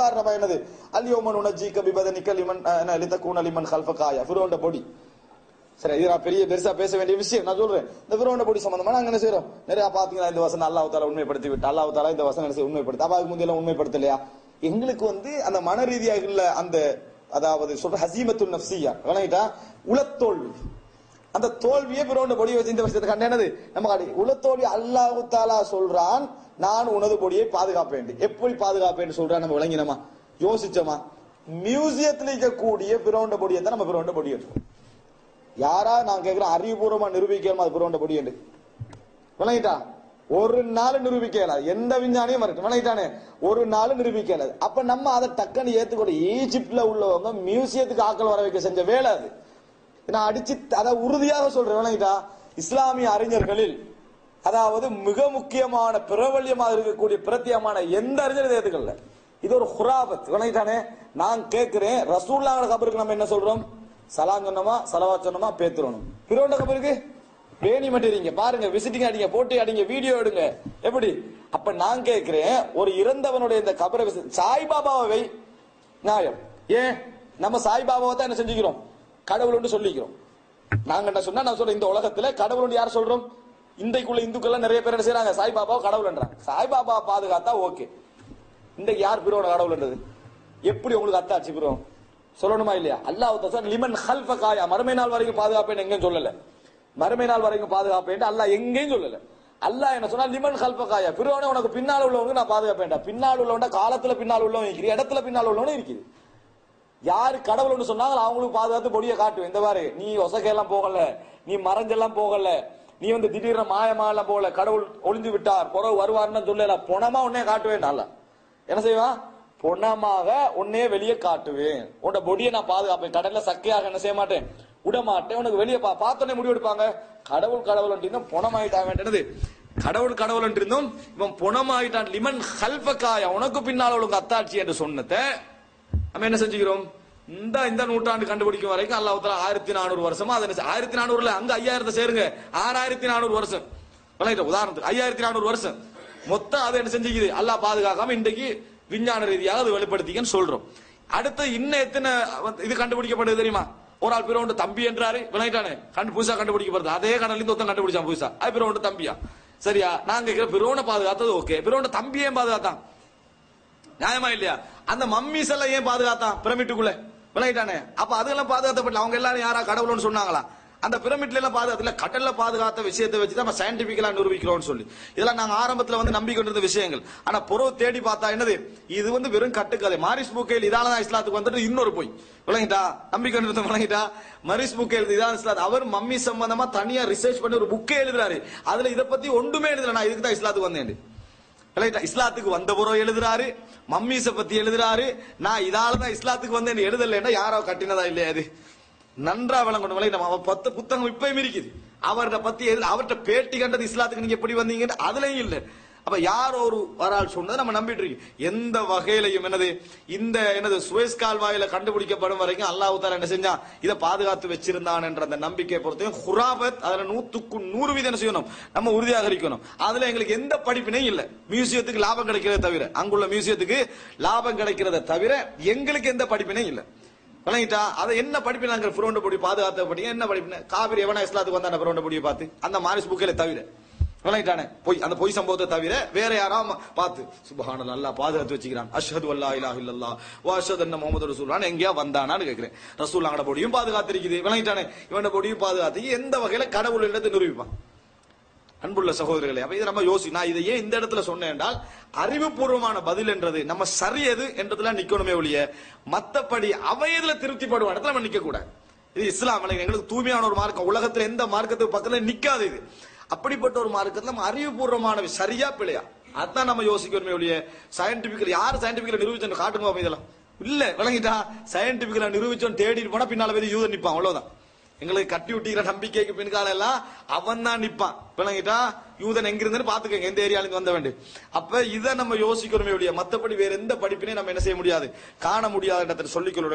உதாரணமா என்னது? அல்யோமன் உனஜீக பிபதனிக்க லிமன் அஹ், லிதக்கூன லிமன் ஹல்ஃபகாயா ஃபிரோண்ட பொடி. சரி இது நான் பெரிய பெருசா பேச வேண்டிய விஷயம். நான் சொல்றேன். இந்த ஃபிரோண்ட பொடி சம்பந்தமா நாங்க என்ன செய்யறோம் நிறைய பாத்தீங்களா இந்த வசனம் அல்லாஹ் தாலா உண்மைப்படுத்தி விட்டு அல்லாஹ் தாலா இந்த வசனம் என்ன உண்மைப்படுத்த உண்மைப்படுத்தி அப்ப அதுக்கு முந்தைய உண்மைப்படுத்தலையா? எங்களுக்கு வந்து அந்த மன ரீதியாக உள்ள அந்த அதாவது சொல்ற ஹசீமத்து நப்சியா விளங்கிட்டா உளத்தோல்வி அந்த தோல்வியே பிறோண்ட பொடி வச்சு இந்த வருஷத்துக்கு கண்டனது நம்ம கடை உள்ள தோல்வி அல்லாஹு தாலா சொல்றான் நான் உனது பொடியை பாதுகாப்பேன். எப்படி பாதுகாப்பேன்னு சொல்றான் நம்ம விளங்கினமா? யோசிச்சோமா? மியூசியத்தில் இருக்கக்கூடிய பிறோண்ட பொடியை தான் நம்ம பிறோண்ட பொடி எடுப்போம் யாரா நான் கேட்கிறேன் அறிவுபூர்வமா நிரூபிக்கணுமா அது பிறோண்ட பொடி என்று? விளங்கிட்டா? ஒரு நாள் நிரூபிக்கல. எந்த விஞ்ஞானியும் வரட்டும். விளங்கிட்டானே? ஒரு நாள் நிரூபிக்கல. அப்ப நம்ம அதை டக்குன்னு ஏத்துக்கூட ஈஜிப்ட்ல உள்ளவங்க மியூசியத்துக்கு ஆக்கள் வர வைக்க செஞ்ச வேலை அது. நான் அடிச்சு அதை உறுதியாக சொல்றேன் விளங்கிட்டா இஸ்லாமிய அறிஞர்களில் அதாவது மிக முக்கியமான பிரபல்யமாக இருக்கக்கூடிய பிரத்தியமான எந்த அறிஞரும் ஏத்துக்கல. இது ஒரு ஹுராபத் விளங்கிட்டானே நான் கேட்கிறேன் ரசூல்லாங்கிற கபருக்கு நம்ம என்ன சொல்றோம்? சலாம் சொன்னோமா சலவா சொன்னோமா பேத்துறணும் பிறோண்ட கபருக்கு? பேணி மட்டுறீங்க பாருங்க விசிட்டிங் அடிங்க போட்டி அடிங்க வீடியோ எடுங்க. எப்படி? அப்ப நான் கேட்கிறேன் ஒரு இறந்தவனுடைய இந்த கபரை சாய்பாபாவை வை. நியாயம். ஏன்? நம்ம சாய்பாபாவை தான் என்ன செஞ்சுக்கிறோம்? கடவுள்னு சொல்லிக்கிறோம். நாங்க என்ன சொன்னா நான் சொல்றேன் இந்த உலகத்துல கடவுள் யார் சொல்றோம்? இன்றைக்குள்ள இந்துக்கள் நிறைய பேர் என்ன செய்றாங்க? சாய்பாபாவை கடவுள்ன்றாங்க. சாய்பாபா பாதுகாத்தா ஓகே. இன்றைக்கு யார் பிரோட கடவுள்ன்றது? எப்படி உங்களுக்கு அத்தாச்சு பிரோ சொல்லணுமா இல்லையா? அல்லாஹ் தஆலா லிமன் ஹல்ஃப காயா மறுமை நாள் வரைக்கும் பாதுகாப்பேன் எங்கேயும் சொல்லல. மறுமை நாள் வரைக்கும் பாதுகாப்பேன் அல்லாஹ் எங்கேயும் சொல்லல. அல்லாஹ் என்ன சொன்னா லிமன் ஹல்ஃப காயா பிறோனே உனக்கு பின்னால் உள்ளவங்க நான் பாதுகாப்பேன்டா. பின்னால் உள்ளவன்டா காலத்துல பின்னால் உள்ளவன் இருக்கிற இடத்துல பின்னால் உள்ளவனும் இருக்குது யாரு கடவுள்னு சொன்னாங்களோ அவங்களுக்கு பாதுகாத்து பொடியை காட்டுவேன் இந்த மாதிரி நீ ஒசகையெல்லாம் போகல நீ மறைஞ்செல்லாம் போகல நீ வந்து திடீர்னு மாயமா எல்லாம் போகல கடவுள் ஒளிஞ்சு விட்டார் புறவு வருவார்னு சொல்லல பொணமா உன்னே காட்டுவேன். நல்லா. என்ன செய்வான் பொணமாக உன்னே வெளியே காட்டுவேன். உன்னோட பொடியை நான் பாதுகாப்பேன். கடல்ல சக்கையாக என்ன செய்ய மாட்டேன்? விட மாட்டேன் உனக்கு வெளியே பா பார்த்தோன்னே முடிவு எடுப்பாங்க. கடவுள் கடவுள் இருந்தும் பொணமாயிட்டாங்கன்றது கடவுள் கடவுள் இருந்தும் இவன் பொணமாயிட்டான் லிமன் ஹல்பக்காயா உனக்கு பின்னால் உனக்கு அத்தாட்சி என்று சொன்னதை நம்ம என்ன செஞ்சுக்கிறோம்? இந்த இந்த நூற்றாண்டு கண்டுபிடிக்கும் வரைக்கும் அல்லாஹ் ஆயிரத்தி நானூறு வருஷமா அதை ஆயிரத்தி நானூறுல அங்க ஐயாயிரத்தை சேருங்க. ஆறாயிரத்தி நானூறு வருஷம். விளங்கிட்ட உதாரணத்துக்கு ஐயாயிரத்தி நானூறு வருஷம். மொத்தம் அதை என்ன செஞ்சுக்குது? அல்லாஹ் பாதுகாக்காம இன்றைக்கு விஞ்ஞான ரீதியாக அது வெளிப்படுத்திக்கன்னு சொல்றோம். அடுத்து இன்னும் எத்தனை வந்து இது கண்டுபிடிக்கப்படுது தெரியுமா? ஒரு ஆள் பிறவுண்டு தம்பி என்றாரு. விளங்கிட்டானே. கண்டு புதுசா கண்டுபிடிக்கப்படுது. அதே கடல்ல இருந்து ஒருத்தன் கண்டுபிடிச்சான் புதுசா. அது பிறவுண்டு தம்பியா? சரியா? நான் கேட்கிற பிறவனை பாதுகாத்தது ஓகே. பிறவுண்ட தம்பி ஏன் பாதுகாத்தான்? நியாயமா இல்லையா? அந்த மம்மிஸ் எல்லாம் ஏன் பாதுகாத்தான்? பிரமிட்டுக்குள்ள. விளங்கிட்டானே. அப்ப அதெல்லாம் பாதுகாத்தப்படல. அவங்க எல்லாரும் யாரா கடவுள்னு சொன்னாங்களா? அந்த பிரமிட்ல எல்லாம் பாதுகாத்துல கடல்ல பாதுகாத்த விஷயத்தை வச்சு தான் நம்ம சயின்டிபிக்கலா நிரூபிக்கிறோம்னு சொல்லி. இதெல்லாம் நாங்க ஆரம்பத்துல வந்து நம்பிக்கொண்டிருந்த விஷயங்கள். ஆனா புறவு தேடி பார்த்தா என்னது? இது வந்து வெறும் கட்டுக்கதை. மாரிஸ் புக்கேல் இதால தான் இஸ்லாத்துக்கு வந்துட்டு இன்னொரு போய். விளங்கிட்டா? நம்பிக்கொண்டிருந்த விளங்கிட்டா? மரிஸ் புக்கே எழுதி இதான் இஸ்லாத் அவர் மம்மி சம்பந்தமா தனியா ரிசர்ச் பண்ணி ஒரு புக்கே எழுதுறாரு. அதுல இதை பத்தி ஒன்றுமே எழுதுல. நான் இதுக்கு தான் இஸ்லாத்துக்கு வந்தேன் இஸ்லாத்துக்கு வந்த புறம் எழுதுறாரு. மம்மீஸை பத்தி எழுதுறாரு. நான் இதால தான் இஸ்லாத்துக்கு வந்தேன் எழுதலைன்னா யாரோ கட்டினதா இல்லையா அது நன்றா விளங்கணும் நம்ம அவன் பத்து புத்தகம் இப்பயும் இருக்குது. அவர்கிட்ட பத்தி எழுத அவர்கிட்ட பேட்டி கண்டது இஸ்லாத்துக்கு நீங்க எப்படி வந்தீங்கன்னு அதுலயும் இல்லை. அப்ப யார் ஒரு வரால் சொன்னதை நம்ம நம்பிட்டு இருக்கோம். எந்த வகையிலையும் என்னது இந்த என்னது சுவேஸ் கால்வாயில கண்டுபிடிக்கப்படும் வரைக்கும் அல்லாஹ் தாலா என்ன செஞ்சான் இதை பாதுகாத்து வச்சிருந்தான் என்ற அந்த நம்பிக்கையை பொறுத்தையும் ஹுராபத் அதுல நூத்துக்கு நூறு வீதம் என்ன செய்யணும்? நம்ம உறுதியாக இருக்கணும் அதுல எங்களுக்கு எந்த படிப்பினையும் இல்ல. மியூசியத்துக்கு லாபம் கிடைக்கிறத தவிர அங்குள்ள மியூசியத்துக்கு லாபம் கிடைக்கிறத தவிர எங்களுக்கு எந்த படிப்பினையும் இல்ல. விளங்கிட்டா? அதை என்ன படிப்பு நாங்கள் புரோண்ட பொடி பாதுகாத்த படி என்ன படிப்பு காவிரி எவனா இஸ்லாத்துக்கு வந்தான புரோண்ட பொடியை பார்த்து? அந்த மாரிஸ் புக்கில தவிர. விளங்கிட்டானே பொய் அந்த பொய் சம்பவத்தை தவிர வேற யாராவது பார்த்து சுபஹான நல்லா பாதுகாத்து வச்சுக்கிறான். அஷ்ஹது அல்லா இலா இல்லா வ அஷ்ஹத் அண்ண முகமது ரசூலுல்லாஹ் எங்கேயா வந்தானான்னு ரசூல் ரசூலுல்லாஹோட பொடியும் பாதுகாத்திருக்குது. விளங்கிட்டானே இவனோட பொடியும் பாதுகாத்து எந்த வகையில கடவுள் இடத்தை நிரூபிப்பான். அன்புள்ள சகோதரர்களே அப்ப இது நம்ம யோசி நான் இதை ஏன் இந்த இடத்துல சொன்னேன் என்றால் அறிவுபூர்வமான பதில் என்றது நம்ம சரியது என்றதுல நிக்கணுமே ஒழிய மத்தபடி அவ இதுல திருப்திப்படுவோம் இடத்துல நம்ம நிக்க கூடாது இது இஸ்லாம் எங்களுக்கு தூய்மையான ஒரு மார்க்கம். உலகத்துல எந்த மார்க்கத்துக்கு பக்கத்துல நிக்காது இது. அப்படிப்பட்ட ஒரு மார்க்கம் நம்ம அறிவுபூர்வமான சரியா பிழையா? அதான் நம்ம யோசிக்கணுமே ஒழிய சயின்டிபிக்கல் யார் சயின்டிபிக்கல நிரூபிச்சு காட்டுங்க இதெல்லாம். இல்ல விளங்கிட்டா சயின்டிபிக்கல நிரூபிச்சோம் தேடிட்டு போனா பின்னால போய் யூதன் நிப்பான் அவ்வளவுதான். எங்களுக்கு கட்டி விட்டிக்கிற நம்பிக்கைக்கு பின்கால எல்லாம் அவன் தான் நிப்பான். விளங்கிட்டா யூதன் எங்க இருந்து பாத்துக்கங்க எந்த ஏரியால வந்த வேண்டு. அப்ப இதை நம்ம யோசிக்கிறோமே ஒழிய மத்தபடி வேற எந்த படிப்பினையும் நம்ம என்ன செய்ய முடியாது. காண முடியாத இடத்துல சொல்லிக்கொள்ள